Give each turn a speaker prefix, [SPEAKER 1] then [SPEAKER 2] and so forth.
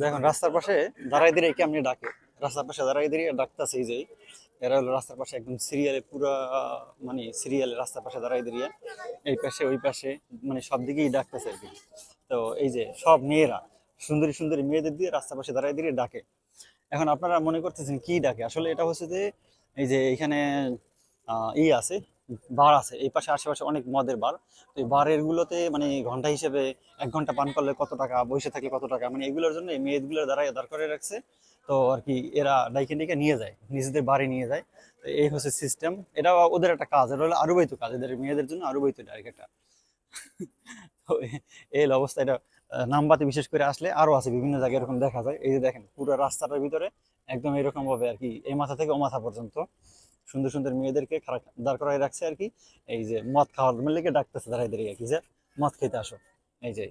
[SPEAKER 1] দেখুন, রাস্তার পাশে দাঁড়াই দিয়ে কেমনি ডাকে। রাস্তার পাশে দাঁড়াই দিয়ে ডাকতেছে এই যে। এরা হলো রাস্তার পাশে একদম সিরিয়ালে পুরা মানে সিরিয়ালে রাস্তার পাশে দাঁড়াই দিয়ে এই পাশে, ওই পাশে মানে সব দিকেই ডাকতেছে আর কি। তো এই যে সব মেয়েরা, সুন্দরী সুন্দরী মেয়েদের দিয়ে রাস্তার পাশে দাঁড়াই দিয়ে ডাকে। এখন আপনারা মনে করতেছেন কি ডাকে? আসলে এটা হচ্ছে যে, এই যে এখানে ই আছে বার আছে। এই পাশে আশেপাশে অনেক মদের বার। তো এই বারের গুলোতে মানে ঘণ্টা হিসেবে এক ঘণ্টা পান করলে কত টাকা, বসে থাকলে কত টাকা মানে এগুলোর জন্য এই মেয়েগুলোর দ্বারা দাঁড় করে রাখছে। তো আর কি এরা ডাইকে ডেকে নিয়ে যায়, নিজেদের বাড়ি নিয়ে যায়। তো এই হচ্ছে সিস্টেম এটা ওদের একটা কাজ, এটা হলো আরুবাইত কাজ। এদের মেয়েদের জন্য আরুবাইত ডাইরেক্ট একটা। তো এই অবস্থা, এটা নামবাতি বিশেষ করে আসলে আরও আছে, বিভিন্ন জায়গায় এরকম দেখা যায়। এই যে দেখেন, পুরো রাস্তাটার ভিতরে একদম এরকমভাবে আর কি, এই মাথা থেকে ও মাথা পর্যন্ত সুন্দর সুন্দর মেয়েদেরকে খারাপ দাঁড় করাই রাখছে আর কি। এই যে মদ খাওয়ার লেগে ডাকতেছে, দাঁড়াই দাঁড়িয়ে আর কি, যে মদ খেতে আসো। এই যে